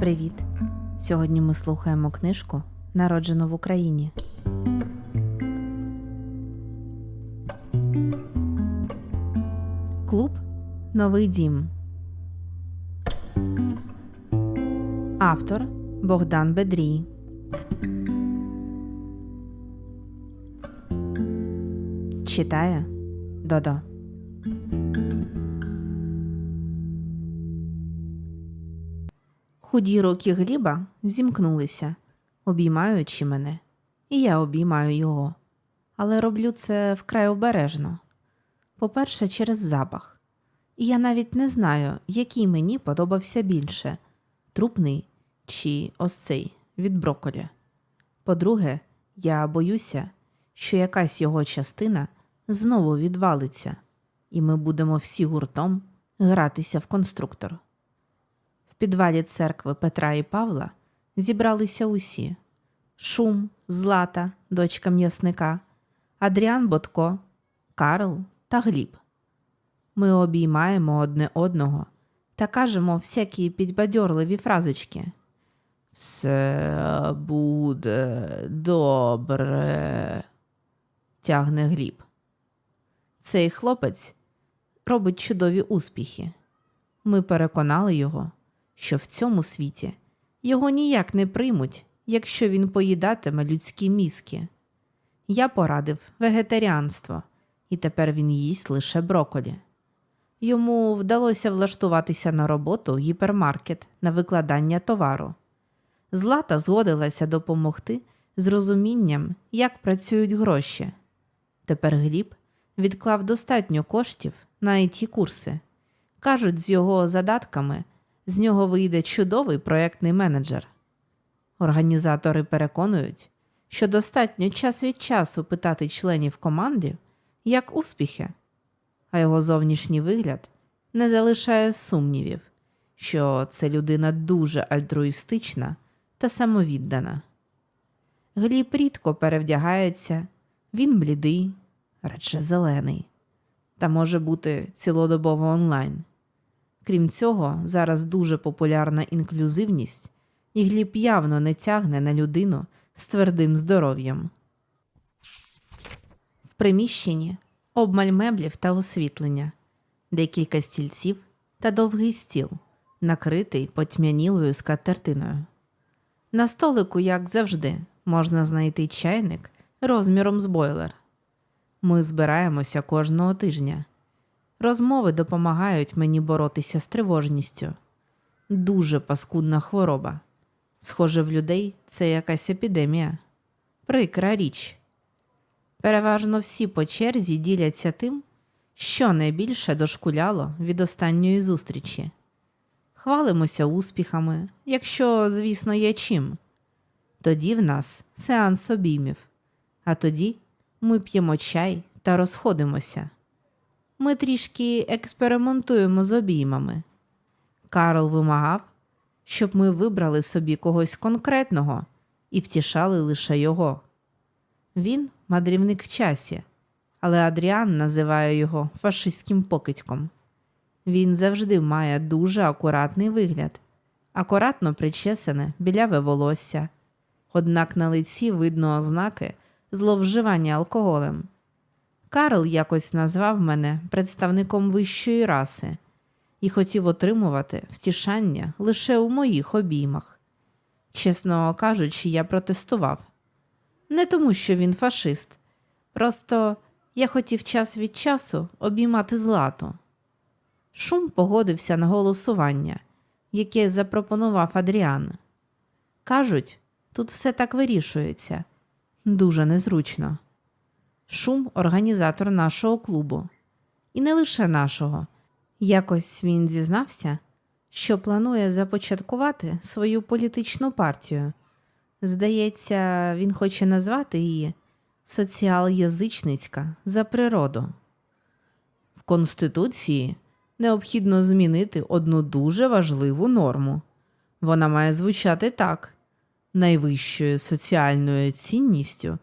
Привіт! Сьогодні ми слухаємо книжку Народжено в Україні. Клуб Новий дім. Автор Богдан Бедрій. Читає Додо. Худі руки Гліба зімкнулися, обіймаючи мене, і я обіймаю його. Але роблю це вкрай обережно. По-перше, через запах. І я навіть не знаю, який мені подобався більше трупний чи ось цей від броколі. По-друге, я боюся, що якась його частина знову відвалиться, і ми будемо всі гуртом гратися в конструктор. Підвалі церкви Петра і Павла зібралися усі: Шум, Злата, дочка м'ясника, Адріан Ботко, Карл та Гліб. Ми обіймаємо одне одного та кажемо всякі підбадьорливі фразочки. Все буде добре, тягне Гліб. Цей хлопець робить чудові успіхи. Ми переконали його, що в цьому світі його ніяк не приймуть, якщо він поїдатиме людські мізки. Я порадив вегетаріанство, і тепер він їсть лише броколі. Йому вдалося влаштуватися на роботу в гіпермаркет на викладання товару. Злата згодилася допомогти з розумінням, як працюють гроші. Тепер Гліб відклав достатньо коштів на it курси. Кажуть, з його задатками з нього вийде чудовий проєктний менеджер. Організатори переконують, що достатньо час від часу питати членів команди, як успіхи, а його зовнішній вигляд не залишає сумнівів, що це людина дуже альтруїстична та самовіддана. Гліб рідко перевдягається, він блідий, радше зелений, та може бути цілодобово онлайн. Крім цього, зараз дуже популярна інклюзивність, і Гліб явно не тягне на людину з твердим здоров'ям. В приміщенні обмаль меблів та освітлення, декілька стільців та довгий стіл, накритий потьмянілою скатертиною. На столику, як завжди, можна знайти чайник розміром з бойлер. Ми збираємося кожного тижня. Розмови допомагають мені боротися з тривожністю. Дуже паскудна хвороба. Схоже, в людей це якась епідемія. Прикра річ. Переважно всі по черзі діляться тим, що найбільше дошкуляло від останньої зустрічі. Хвалимося успіхами, якщо, звісно, є чим. Тоді в нас сеанс обіймів, а тоді ми п'ємо чай та розходимося. Ми трішки експериментуємо з обіймами. Карл вимагав, щоб ми вибрали собі когось конкретного і втішали лише його. Він мандрівник в часі, але Адріан називає його фашистським покидьком. Він завжди має дуже акуратний вигляд, акуратно причесане біляве волосся, однак на лиці видно ознаки зловживання алкоголем. Карл якось назвав мене представником вищої раси і хотів отримувати втішання лише у моїх обіймах. Чесно кажучи, я протестував. Не тому, що він фашист, просто я хотів час від часу обіймати злату. Шум погодився на голосування, яке запропонував Адріан. Кажуть, тут все так вирішується дуже незручно. Шум організатор нашого клубу. І не лише нашого. Якось він зізнався, що планує започаткувати свою політичну партію. Здається, він хоче назвати її соціал-язичницька за природу. В Конституції необхідно змінити одну дуже важливу норму. Вона має звучати так: найвищою соціальною цінністю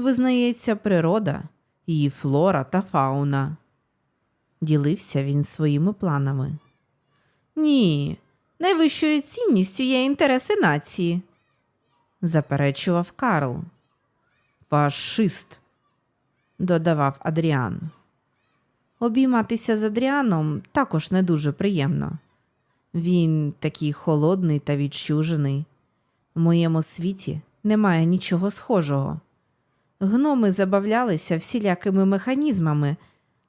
визнається природа, її флора та фауна. Ділився він своїми планами. Ні, найвищою цінністю є інтереси нації, заперечував Карл. Фашист, додавав Адріан. Обійматися з Адріаном також не дуже приємно. Він такий холодний та відчужений. В моєму світі немає нічого схожого. Гноми забавлялися всілякими механізмами,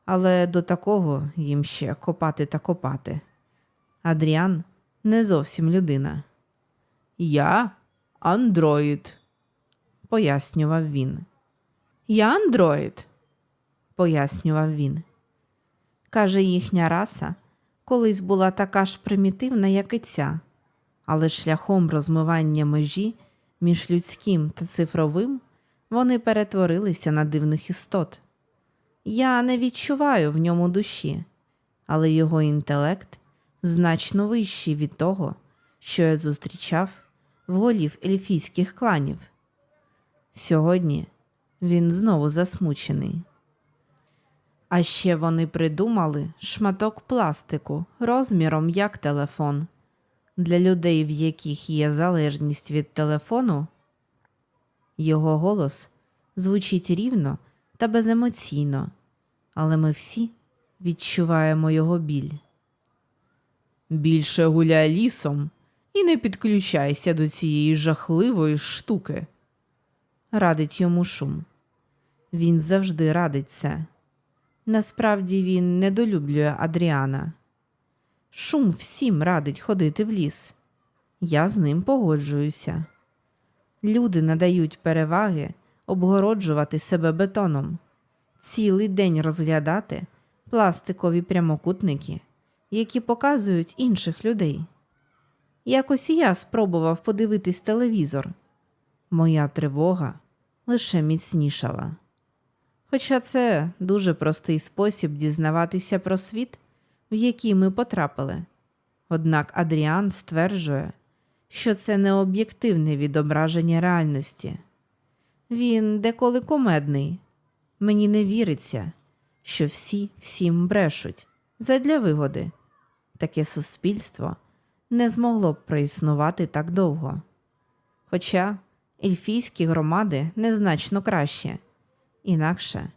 але до такого їм ще копати та копати. Адріан не зовсім людина. Я андроїд, пояснював він. Я андроїд, пояснював він. Каже, їхня раса колись була така ж примітивна, як і ця, але шляхом розмивання межі між людським та цифровим вони перетворилися на дивних істот. Я не відчуваю в ньому душі, але його інтелект значно вищий від того, що я зустрічав в голів ельфійських кланів. Сьогодні він знову засмучений. А ще вони придумали шматок пластику розміром як телефон. Для людей, в яких є залежність від телефону, його голос звучить рівно та беземоційно, але ми всі відчуваємо його біль. Більше гуляй лісом і не підключайся до цієї жахливої штуки, радить йому шум. Він завжди радить це. Насправді він недолюблює Адріана. Шум всім радить ходити в ліс. Я з ним погоджуюся. Люди надають переваги обгороджувати себе бетоном, цілий день розглядати пластикові прямокутники, які показують інших людей. Якось і я спробував подивитись телевізор. Моя тривога лише міцнішала. Хоча це дуже простий спосіб дізнаватися про світ, в який ми потрапили. Однак Адріан стверджує, що це не об'єктивне відображення реальності. Він деколи комедний. Мені не віриться, що всі всім брешуть задля вигоди. Таке суспільство не змогло б проіснувати так довго. Хоча ельфійські громади незначно краще, інакше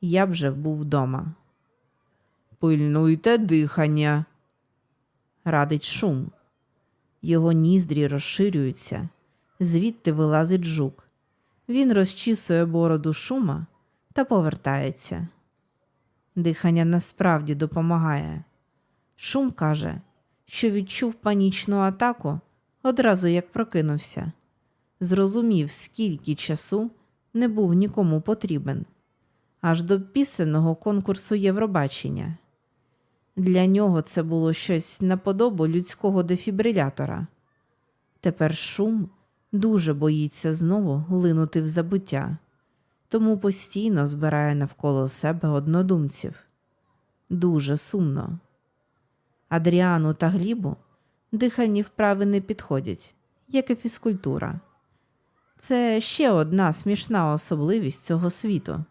я б вже був вдома. Пильнуйте дихання, радить шум. Його ніздрі розширюються, звідти вилазить жук. Він розчісує бороду шума та повертається. Дихання насправді допомагає. Шум каже, що відчув панічну атаку одразу як прокинувся. Зрозумів, скільки часу не був нікому потрібен, аж до пісенного конкурсу Євробачення. Для нього це було щось наподобу людського дефібрилятора. Тепер шум дуже боїться знову линути в забуття, тому постійно збирає навколо себе однодумців. Дуже сумно. Адріану та Глібу дихальні вправи не підходять, як і фізкультура. Це ще одна смішна особливість цього світу.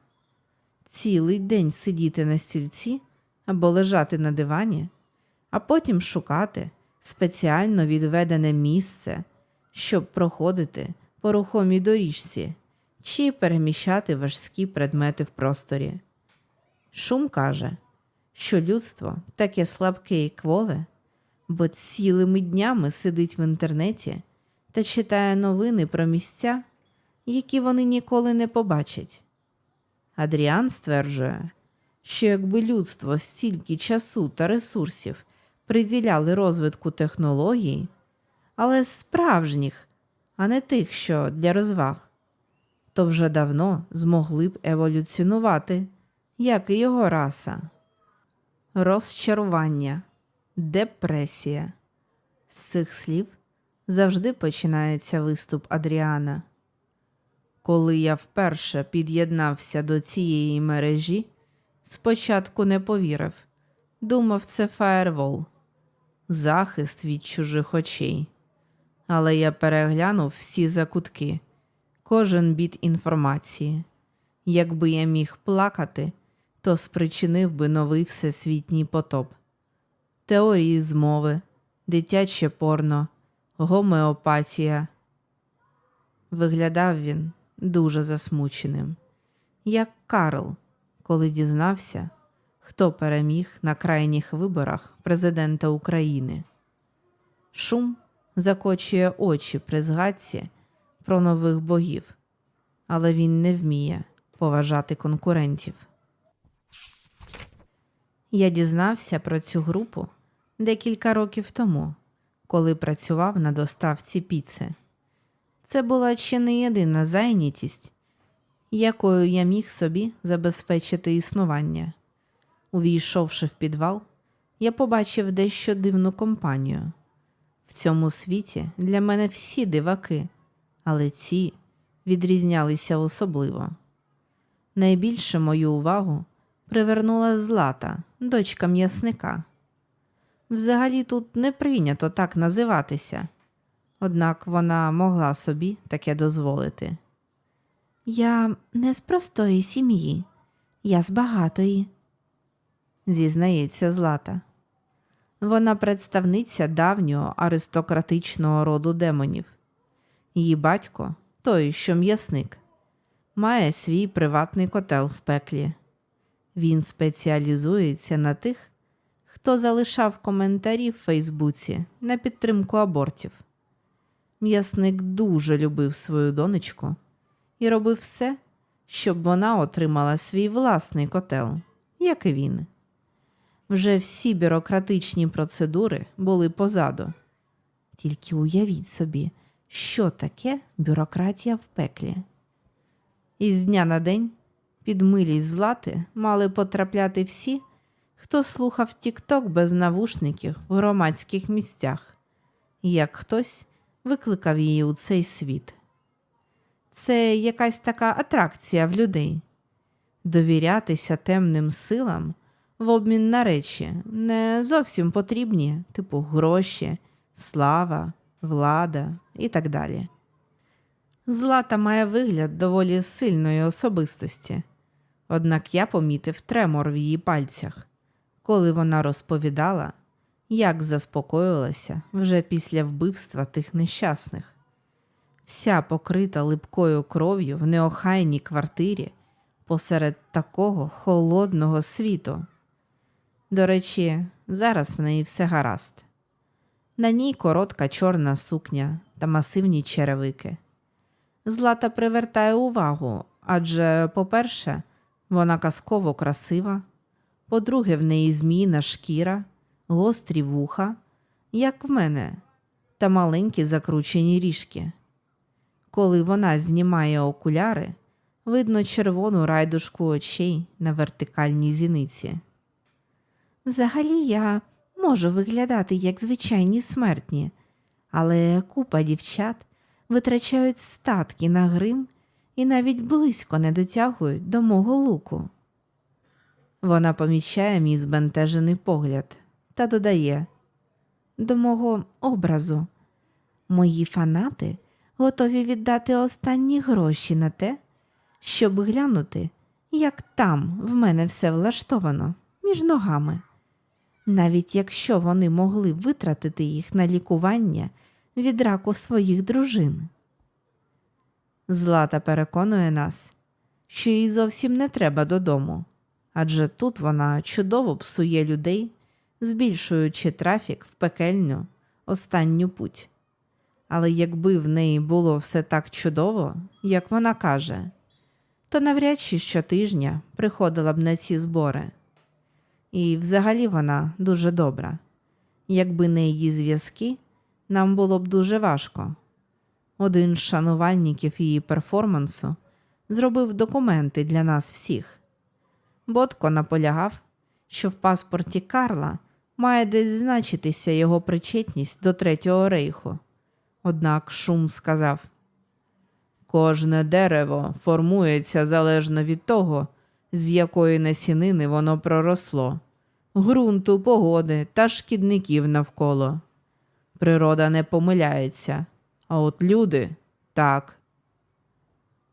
Цілий день сидіти на стільці або лежати на дивані, а потім шукати спеціально відведене місце, щоб проходити по рухомій доріжці чи переміщати важкі предмети в просторі. Шум каже, що людство таке слабке і кволе, бо цілими днями сидить в інтернеті та читає новини про місця, які вони ніколи не побачать. Адріан стверджує, що якби людство стільки часу та ресурсів приділяли розвитку технологій, але справжніх, а не тих, що для розваг, то вже давно змогли б еволюціонувати, як і його раса. Розчарування, депресія. З цих слів завжди починається виступ Адріана. Коли я вперше під'єднався до цієї мережі, спочатку не повірив. Думав, це фаєрвол, захист від чужих очей. Але я переглянув всі закутки, кожен біт інформації. Якби я міг плакати, то спричинив би новий всесвітній потоп. Теорії змови, дитяче порно, гомеопатія. Виглядав він дуже засмученим, як Карл, коли дізнався, хто переміг на крайніх виборах президента України. Шум закочує очі при згадці про нових богів, але він не вміє поважати конкурентів. Я дізнався про цю групу декілька років тому, коли працював на доставці піци. Це була ще не єдина зайнятість, якою я міг собі забезпечити існування. Увійшовши в підвал, я побачив дещо дивну компанію. В цьому світі для мене всі диваки, але ці відрізнялися особливо. Найбільше мою увагу привернула Злата, дочка м'ясника. Взагалі тут не прийнято так називатися, однак вона могла собі таке дозволити. Я не з простої сім'ї, я з багатої, зізнається Злата. Вона представниця давнього аристократичного роду демонів. Її батько, той, що м'ясник, має свій приватний котел в пеклі. Він спеціалізується на тих, хто залишав коментарі в Фейсбуці на підтримку абортів. М'ясник дуже любив свою донечку і робив все, щоб вона отримала свій власний котел, як і він. Вже всі бюрократичні процедури були позаду. Тільки уявіть собі, що таке бюрократія в пеклі. Із дня на день під милість злати мали потрапляти всі, хто слухав Тік-Ток без навушників в громадських місцях, як хтось викликав її у цей світ. Це якась така атракція в людей. Довірятися темним силам в обмін на речі не зовсім потрібні, типу гроші, слава, влада і так далі. Злата має вигляд доволі сильної особистості, однак я помітив тремор в її пальцях, коли вона розповідала, як заспокоїлася вже після вбивства тих нещасних. Вся покрита липкою кров'ю в неохайній квартирі посеред такого холодного світу. До речі, зараз в неї все гаразд. На ній коротка чорна сукня та масивні черевики. Злата привертає увагу, адже, по-перше, вона казково красива, по-друге, в неї зміїна шкіра, гострі вуха, як в мене, та маленькі закручені ріжки. Коли вона знімає окуляри, видно червону райдушку очей на вертикальній зіниці. Взагалі я можу виглядати як звичайні смертні, але купа дівчат витрачають статки на грим і навіть близько не дотягують до мого луку. Вона помічає мій збентежений погляд та додає до мого образу. Мої фанати готові віддати останні гроші на те, щоб глянути, як там в мене все влаштовано між ногами. Навіть якщо вони могли витратити їх на лікування від раку своїх дружин. Злата переконує нас, що їй зовсім не треба додому, адже тут вона чудово псує людей, збільшуючи трафік в пекельню останню путь. Але якби в неї було все так чудово, як вона каже, то навряд чи щотижня приходила б на ці збори. І взагалі вона дуже добра. Якби не її зв'язки, нам було б дуже важко. Один з шанувальників її перформансу зробив документи для нас всіх. Ботко наполягав, що в паспорті Карла має десь значитися його причетність до Третього рейху. Однак Шум сказав: Кожне дерево формується залежно від того, з якої насінини воно проросло, ґрунту, погоди та шкідників навколо. Природа не помиляється, а от люди так.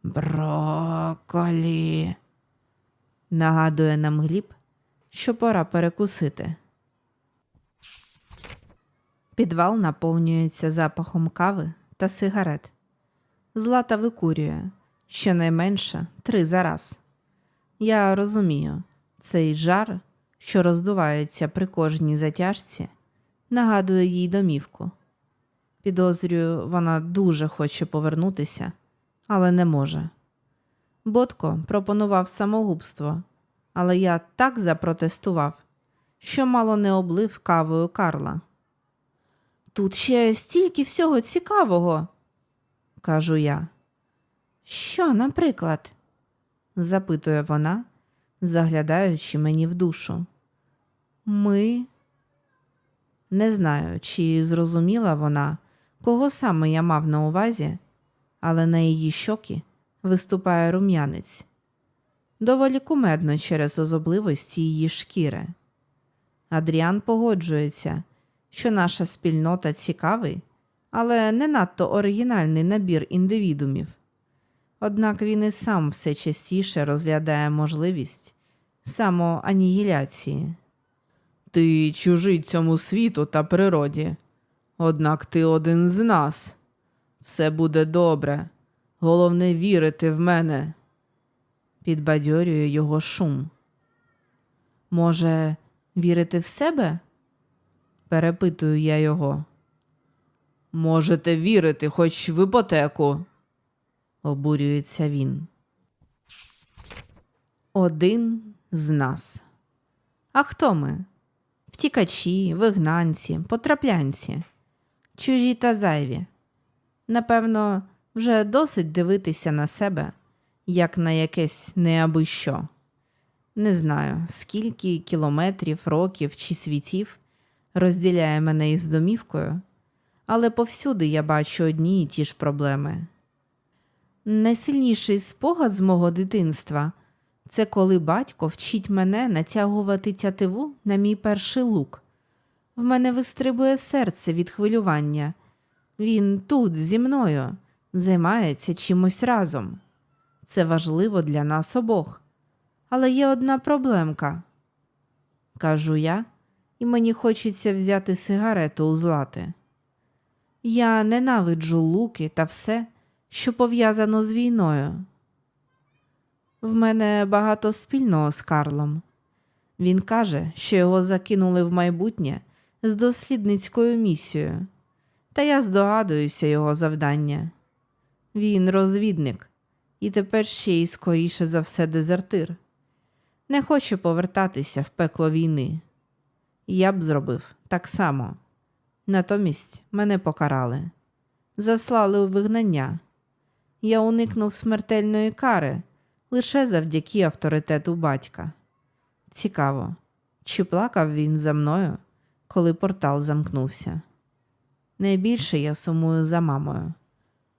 Броколі. Нагадує нам Гліб, що пора перекусити. Підвал наповнюється запахом кави та сигарет. Злата викурює щонайменше три за раз. Я розумію, цей жар, що роздувається при кожній затяжці, нагадує їй домівку. Підозрюю, вона дуже хоче повернутися, але не може. Бодко пропонував самогубство, але я так запротестував, що мало не облив кавою Карла. Тут ще стільки всього цікавого, кажу я. Що, наприклад? запитує вона, заглядаючи мені в душу. Ми не знаю, чи зрозуміла вона, кого саме я мав на увазі, але на її щоки виступає рум'янець. Доволі кумедно через озобливості її шкіри. Адріан погоджується, що наша спільнота цікавий, але не надто оригінальний набір індивідумів. Однак він і сам все частіше розглядає можливість самоанігіляції. Ти чужий цьому світу та природі, однак ти один з нас. Все буде добре. Головне вірити в мене. Підбадьорює його шум. Може, вірити в себе? Перепитую я його. Можете вірити хоч в іпотеку, обурюється він. Один з нас. А хто ми? Втікачі, вигнанці, потраплянці, чужі та зайві. Напевно, вже досить дивитися на себе, як на якесь неабищо. Не знаю, скільки кілометрів, років чи світів розділяє мене із домівкою, але повсюди я бачу одні і ті ж проблеми. Найсильніший спогад з мого дитинства це коли батько вчить мене натягувати тятиву на мій перший лук. В мене вистрибує серце від хвилювання. Він тут зі мною займається чимось разом. Це важливо для нас обох. Але є одна проблемка, кажу я, і мені хочеться взяти сигарету у злати. Я ненавиджу луки та все, що пов'язано з війною. В мене багато спільного з Карлом. Він каже, що його закинули в майбутнє з дослідницькою місією, та я здогадуюся його завдання. Він розвідник, і тепер ще й скоріше за все дезертир. Не хоче повертатися в пекло війни. Я б зробив так само. Натомість мене покарали, заслали у вигнання. Я уникнув смертельної кари лише завдяки авторитету батька. Цікаво, чи плакав він за мною, коли портал замкнувся. Найбільше я сумую за мамою.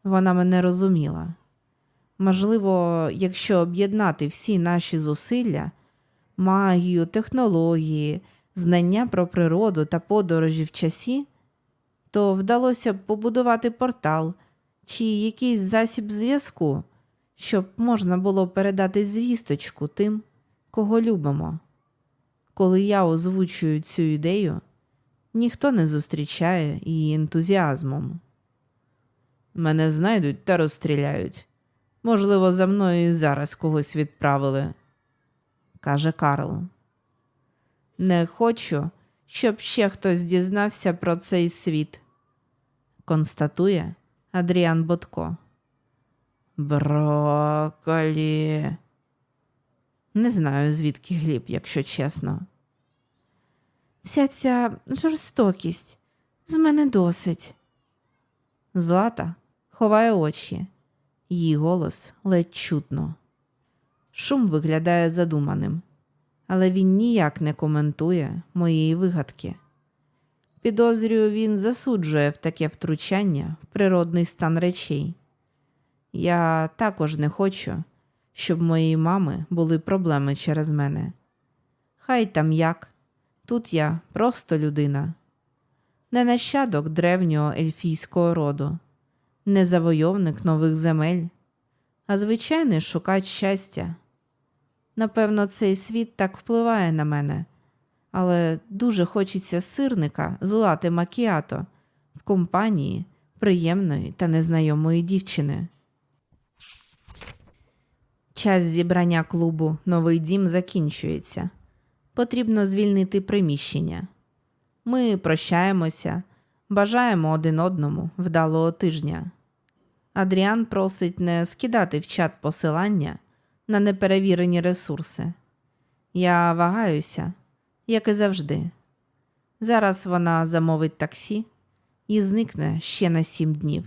Вона мене розуміла. Можливо, якщо об'єднати всі наші зусилля, магію, технології, знання про природу та подорожі в часі, то вдалося б побудувати портал чи якийсь засіб зв'язку, щоб можна було передати звісточку тим, кого любимо. Коли я озвучую цю ідею, ніхто не зустрічає її ентузіазмом. Мене знайдуть та розстріляють. Можливо, за мною і зараз когось відправили, каже Карл. Не хочу, щоб ще хтось дізнався про цей світ, констатує Адріан Ботко. Броколі. Не знаю, звідки гліб, якщо чесно. Вся ця жорстокість з мене досить. Злата ховає очі, її голос ледь чутно. Шум виглядає задуманим, але він ніяк не коментує моєї вигадки. Підозрюю, він засуджує в таке втручання в природний стан речей. Я також не хочу, щоб моєї мами були проблеми через мене. Хай там як, тут я просто людина, не нащадок древнього ельфійського роду, не завойовник нових земель, а звичайний шукач щастя. Напевно, цей світ так впливає на мене, але дуже хочеться сирника з лати макіато в компанії приємної та незнайомої дівчини. Час зібрання клубу Новий дім закінчується. Потрібно звільнити приміщення. Ми прощаємося, бажаємо один одному вдалого тижня. Адріан просить не скидати в чат посилання на неперевірені ресурси. Я вагаюся, як і завжди. Зараз вона замовить таксі і зникне ще на сім днів.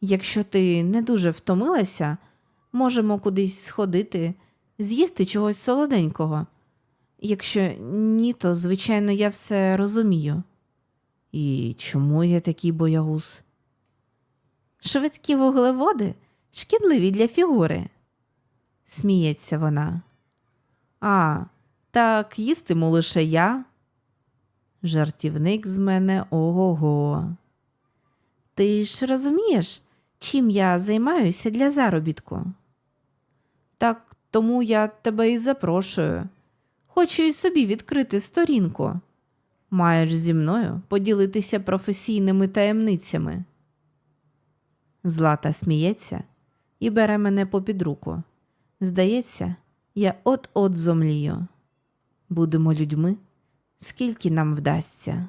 Якщо ти не дуже втомилася, можемо кудись сходити, з'їсти чогось солоденького. Якщо ні, то, звичайно, я все розумію. І чому я такий боягуз? Швидкі вуглеводи шкідливі для фігури. Сміється вона. А, так їстиму лише я. Жартівник з мене ого-го. Ти ж розумієш, чим я займаюся для заробітку? Так тому я тебе і запрошую. Хочу і собі відкрити сторінку. Маєш зі мною поділитися професійними таємницями. Злата сміється і бере мене попід руку. Здається, я от-от зомлію. Будемо людьми, скільки нам вдасться.